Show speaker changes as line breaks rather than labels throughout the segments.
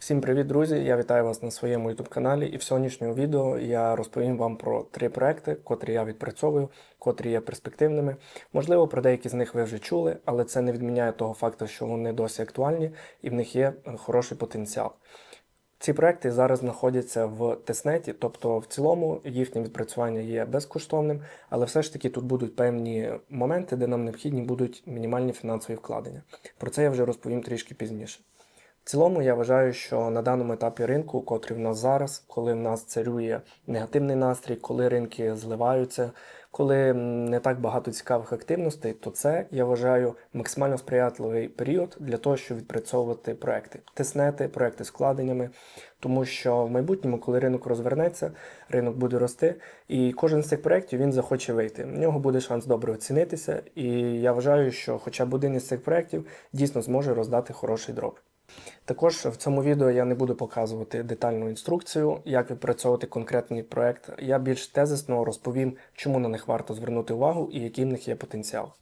Всім привіт, друзі! Я вітаю вас на своєму YouTube каналі. І в сьогоднішньому відео я розповім вам про три проекти, котрі я відпрацьовую, котрі є перспективними. Можливо, про деякі з них ви вже чули, але це не відміняє того факту, що вони досі актуальні і в них є е, хороший потенціал. Ці проекти зараз знаходяться в тестнеті, тобто в цілому їхнє відпрацювання є безкоштовним, але все ж таки тут будуть певні моменти, де нам необхідні будуть мінімальні фінансові вкладення. Про це я вже розповім трішки пізніше. В цілому я вважаю, що на даному етапі ринку, котрий в нас зараз, коли в нас царює негативний настрій, коли ринки зливаються, коли не так багато цікавих активностей, то це я вважаю максимально сприятливий період для того, щоб відпрацьовувати проекти, теснети, проекти з вкладеннями, тому що в майбутньому, коли ринок розвернеться, ринок буде рости, і кожен з цих проєктів він захоче вийти. В нього буде шанс добре оцінитися, і я вважаю, що хоча б один із цих проєктів дійсно зможе роздати хороший дроп. Також в цьому відео я не буду показувати детальну інструкцію, як відпрацьовувати конкретний проект. Я більш тезисно розповім, чому на них варто звернути увагу і який в них є потенціал.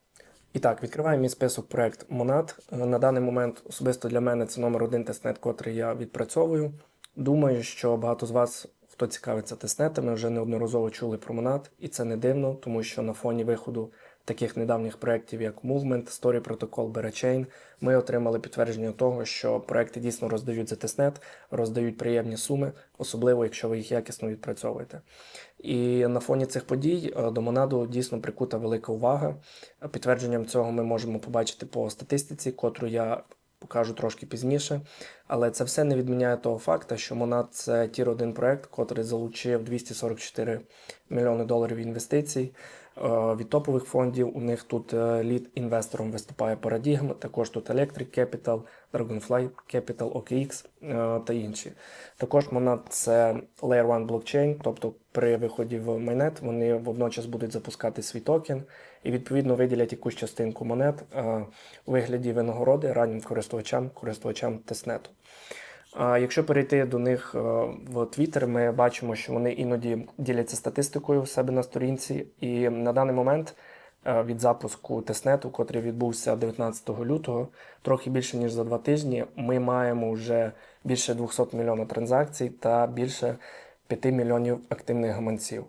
І так, відкриваю мій список проект Monad. На даний момент особисто для мене це номер один тестнет, котрий я відпрацьовую. Думаю, що багато з вас, хто цікавиться тестнетами, вже неодноразово чули про Monad, і це не дивно, тому що на фоні виходу таких недавніх проєктів, як Movement, Story Protocol, Berachain, ми отримали підтвердження того, що проекти дійсно роздають за тестнет, роздають приємні суми, особливо якщо ви їх якісно відпрацьовуєте. І на фоні цих подій е, до Монаду дійсно прикута велика увага. Підтвердженням цього ми можемо побачити по статистиці, котру я покажу трошки пізніше. Але це все не відміняє того факту, що Монад це тір 1 проект, котрий залучив 244 мільйони доларів інвестицій. Е, Від топових фондів у них тут е, лід інвестором виступає Paradigm, також тут Electric Capital, Dragonfly Capital, OKX е, та інші. Також Monad це Layer 1 блокчейн, тобто при виході в майнет вони водночас будуть запускати свій токен і відповідно виділять якусь частинку монет у вигляді винагороди раннім користувачам, користувачам тестнету. Якщо перейти до них е, в Twitter, ми бачимо, що вони іноді діляться статистикою в себе на сторінці, і на даний момент е, від запуску тестнету, котрий відбувся 19 лютого, трохи більше ніж за два тижні, ми маємо вже більше 200 мільйонів транзакцій та більше 5 мільйонів активних гаманців.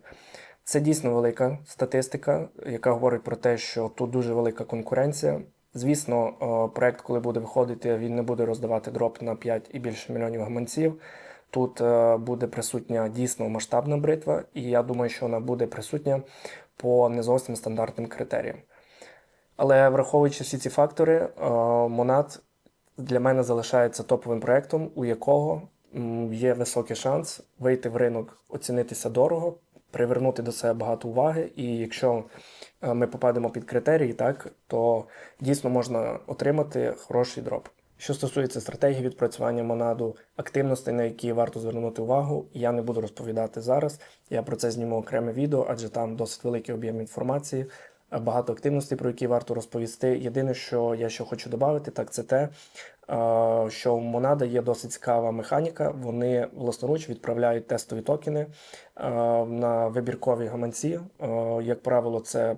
Це дійсно велика статистика, яка говорить про те, що тут дуже велика конкуренція. Звісно, е, проект, коли буде виходити, він не буде роздавати дроп на 5 і більше мільйонів гаманців. Тут е, буде присутня дійсно масштабна бритва, і я думаю, що вона буде присутня по не зовсім стандартним критеріям. Але враховуючи всі ці фактори, е, Monad для мене залишається топовим проектом, у якого є високий шанс вийти в ринок, оцінитися дорого, привернути до себе багато уваги. І якщо е, ми попадемо під критерії, так, то дійсно можна отримати хороший дроп. Що стосується стратегії відпрацювання монаду, активностей, на які варто звернути увагу, я не буду розповідати зараз. Я про це зніму окреме відео, адже там досить великий об'єм інформації, е, багато активностей, про які варто розповісти. Єдине, що я ще хочу додати, так це те, е, що у Монада є досить цікава механіка. Вони власноруч відправляють тестові токени е, на вибіркові гаманці. Е, Як правило, це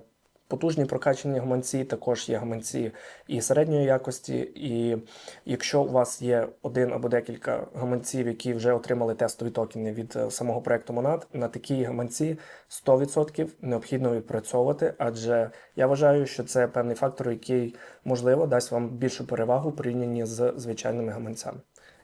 потужні прокачані гаманці, також є гаманці і середньої якості. І якщо у вас є один або декілька гаманців, які вже отримали тестові токени від е, самого проекту Monad, на такі гаманці 100% необхідно відпрацьовувати, адже я вважаю, що це певний фактор, який можливо дасть вам більшу перевагу в порівнянні з звичайними гаманцями.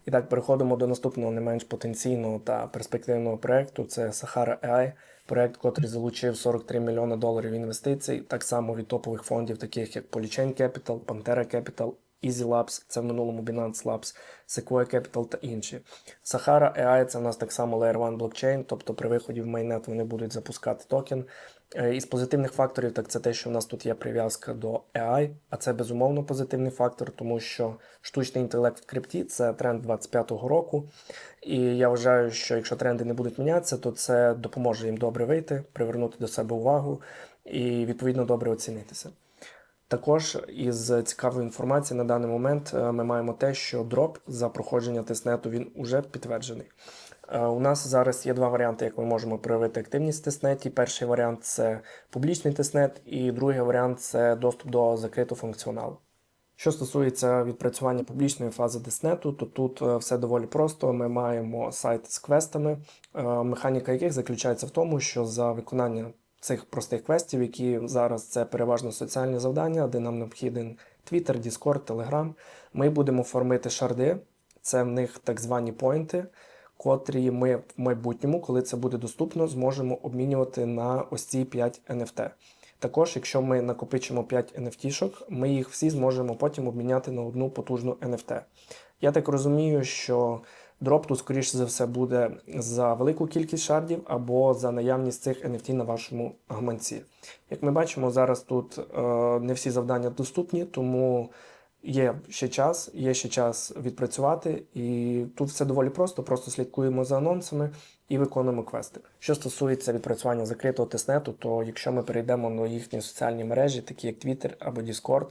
І так, переходимо до наступного не менш потенційного та перспективного проекту. Це Sahara AI, проект, котрий залучив 43 мільйони доларів інвестицій, так само від топових фондів, таких як Polychain Capital, Pantera Capital, Easy Labs, це в минулому Binance Labs, Sequoia Capital та інші. Sahara AI це у нас так само Layer 1 блокчейн, тобто при виході в майнет вони будуть запускати токен. Е, Із позитивних факторів, так це те, що в нас тут є прив'язка до AI, а це безумовно позитивний фактор, тому що штучний інтелект в крипті це тренд 25-го року. І я вважаю, що якщо тренди не будуть мінятися, то це допоможе їм добре вийти, привернути до себе увагу і відповідно добре оцінитися. Також із цікавої інформації на даний момент е, ми маємо те, що дроп за проходження тестнету він уже підтверджений. Е, У нас зараз є два варіанти, як ми можемо проявити активність в тестнеті. Перший варіант це публічний тестнет, і другий варіант це доступ до закритого функціоналу. Що стосується відпрацювання публічної фази Деснету, то тут е, все доволі просто. Ми маємо сайт з квестами, механіка яких заключається в тому, що за виконання цих простих квестів, які зараз це переважно соціальні завдання, де нам необхіден Twitter, Discord, Telegram, ми будемо формити шарди. Це в них так звані поінти, котрі ми в майбутньому, коли це буде доступно, зможемо обмінювати на ось ці 5 NFT. Також, якщо ми накопичимо 5 NFT-шок, ми їх всі зможемо потім обміняти на одну потужну NFT. Я так розумію, що дроп тут, скоріше за все, буде за велику кількість шардів або за наявність цих NFT на вашому гаманці. Як ми бачимо, зараз тут е, не всі завдання доступні, тому є ще час, є ще час відпрацювати, і тут все доволі просто. Просто слідкуємо за анонсами і виконуємо квести. Що стосується відпрацювання закритого тестнету, то якщо ми перейдемо на їхні соціальні мережі, такі як Twitter або Discord,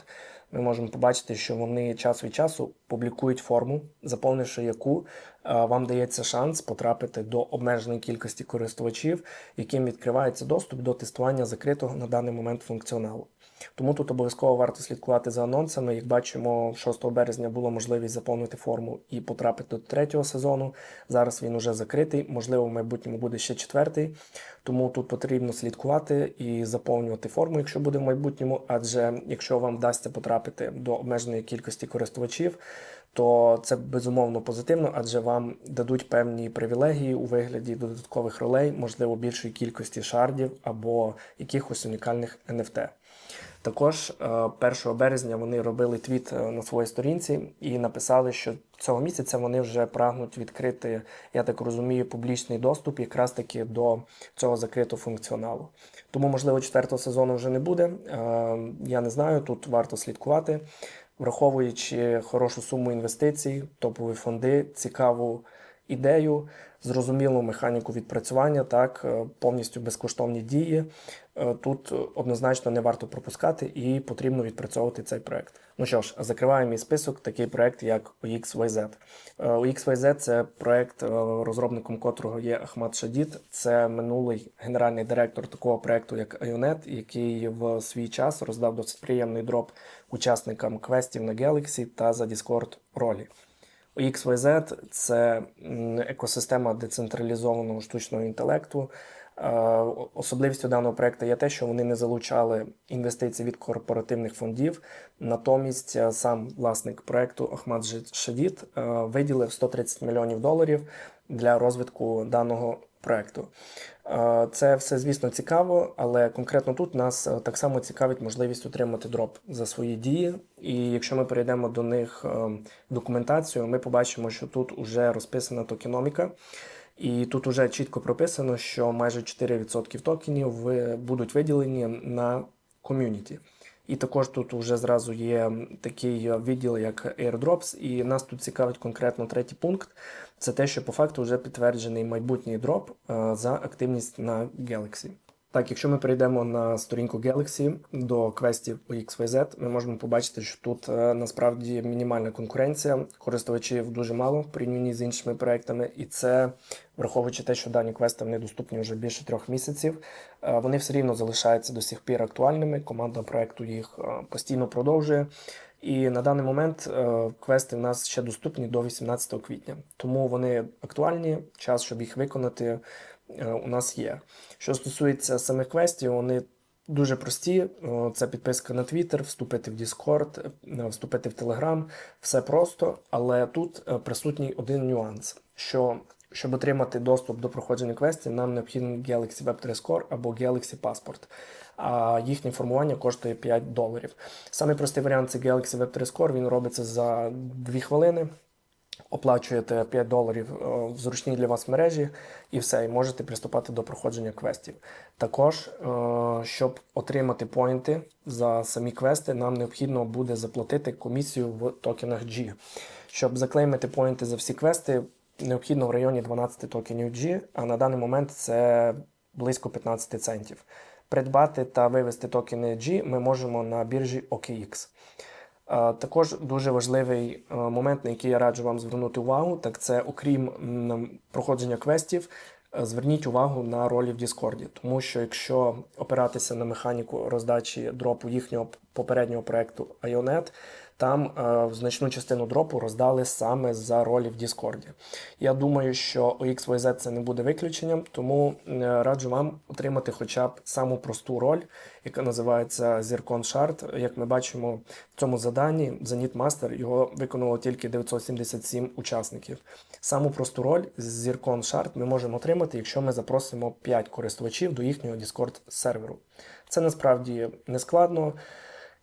ми можемо побачити, що вони час від часу публікують форму, заповнивши яку е, вам дається шанс потрапити до обмеженої кількості користувачів, яким відкривається доступ до тестування закритого на даний момент функціоналу. Тому тут обов'язково варто слідкувати за анонсами. Як бачимо, 6 березня було можливість заповнити форму і потрапити до третього сезону. Зараз він уже закритий, можливо, в майбутньому буде ще четвертий. Тому тут потрібно слідкувати і заповнювати форму, якщо буде в майбутньому. Адже якщо вам вдасться потрапити до обмеженої кількості користувачів, то це безумовно позитивно, адже вам дадуть певні привілегії у вигляді додаткових ролей, можливо, більшої кількості шардів або якихось унікальних NFT. Також е, 1 березня вони робили твіт е, на своїй сторінці і написали, що цього місяця вони вже прагнуть відкрити, я так розумію, публічний доступ якраз таки до цього закритого функціоналу. Тому, можливо, четвертого сезону вже не буде. Е, Я не знаю, тут варто слідкувати, враховуючи хорошу суму інвестицій, топові фонди, цікаву ідею, зрозумілу механіку відпрацювання, так, е, повністю безкоштовні дії. Е, Тут однозначно не варто пропускати і потрібно відпрацьовувати цей проект. Ну що ж, закриваємо мій список, такий проект, як OXYZ. Е, OXYZ – це проект, е, розробником котрого є Ахмад Шадід. Це минулий генеральний директор такого проекту, як Ionet, який в свій час роздав досить приємний дроп учасникам квестів на Galaxy та за Discord ролі. XYZ – це екосистема децентралізованого штучного інтелекту. Е, Особливістю даного проекту є те, що вони не залучали інвестиції від корпоративних фондів. Натомість е, сам власник проекту Ахмад Шадід е, виділив 130 мільйонів доларів для розвитку даного проекту. Це все, звісно, цікаво, але конкретно тут нас е, так само цікавить можливість отримати дроп за свої дії. І якщо ми перейдемо до них е, документацію, ми побачимо, що тут вже розписана токеноміка. І тут вже чітко прописано, що майже 4% токенів будуть виділені на ком'юніті. І також тут вже зразу є такий відділ, як airdrops, і нас тут цікавить конкретно третій пункт. Це те, що по факту вже підтверджений майбутній дроп е, за активність на Galaxy. Так, якщо ми перейдемо на сторінку Galaxy до квестів у XYZ, ми можемо побачити, що тут е, насправді мінімальна конкуренція, користувачів дуже мало в порівнянні з іншими проектами, і це враховуючи те, що дані квести вони доступні вже більше трьох місяців. е, Вони все рівно залишаються до сих пір актуальними. Команда проекту їх е, постійно продовжує. І на даний момент квести в нас ще доступні до 18 квітня, тому вони актуальні. Час, щоб їх виконати, у нас є. Що стосується самих квестів, вони дуже прості. Е, Це підписка на Twitter, вступити в Discord, е, вступити в Telegram. Все просто, але тут е, присутній один нюанс. що щоб отримати доступ до проходження квестів, нам необхідний Galaxy Web 3 Score або Galaxy Passport. А їхнє формування коштує 5 доларів. Самий простий варіант це Galaxy Web 3 Score, він робиться за 2 хвилини. Оплачуєте 5 доларів е, в зручній для вас мережі, і все, і можете приступати до проходження квестів. Також, е, щоб отримати поінти за самі квести, нам необхідно буде заплатити комісію в токенах G. Щоб заклеймити поінти за всі квести, необхідно в районі 12 токенів G, а на даний момент це близько 15 центів. Придбати та вивести токени G ми можемо на біржі OKX. Е, Також дуже важливий е, момент, на який я раджу вам звернути увагу, так це окрім проходження квестів, е, зверніть увагу на ролі в Діскорді, тому що якщо опиратися на механіку роздачі дропу їхнього попереднього проекту Ionet, там е, значну частину дропу роздали саме за ролі в Діскорді. Я думаю, що OXYZ це не буде виключенням, тому е, раджу вам отримати хоча б саму просту роль, яка називається Zircon Shard. Як ми бачимо в цьому заданні, Zenit Master його виконало тільки 977 учасників. Саму просту роль з Zircon Shard ми можемо отримати, якщо ми запросимо 5 користувачів до їхнього Discord серверу. Це насправді не складно.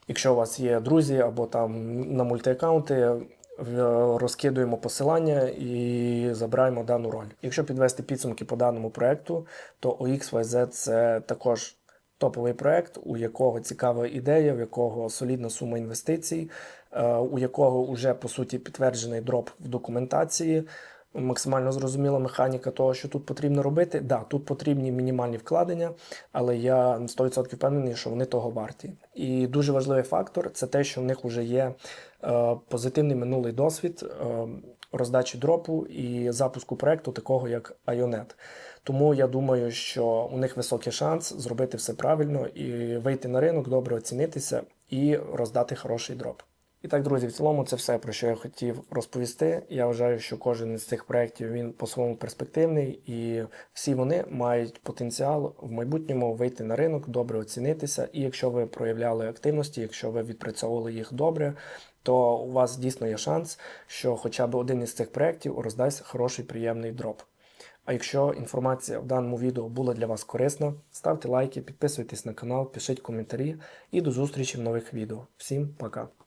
Якщо у вас є друзі або там на мультиаккаунти, розкидуємо посилання і забираємо дану роль. Якщо підвести підсумки по даному проекту, то OXYZ це також топовий проект, у якого цікава ідея, у якого солідна сума інвестицій, е, у якого вже по суті підтверджений дроп в документації. Максимально зрозуміла механіка того, що тут потрібно робити. Да, тут потрібні мінімальні вкладення, але я на 100% впевнений, що вони того варті. І дуже важливий фактор це те, що в них вже є е, позитивний минулий досвід е, роздачі дропу і запуску проекту, такого як Ionet. Тому я думаю, що у них високий шанс зробити все правильно і вийти на ринок, добре оцінитися і роздати хороший дроп. І так, друзі, в цілому це все, про що я хотів розповісти. Я вважаю, що кожен із цих проєктів він по-своєму перспективний, і всі вони мають потенціал в майбутньому вийти на ринок, добре оцінитися. І якщо ви проявляли активності, якщо ви відпрацьовували їх добре, то у вас дійсно є шанс, що хоча б один із цих проєктів роздасть хороший приємний дроп. А якщо інформація в даному відео була для вас корисна, ставте лайки, підписуйтесь на канал, пишіть коментарі і до зустрічі в нових відео. Всім пока!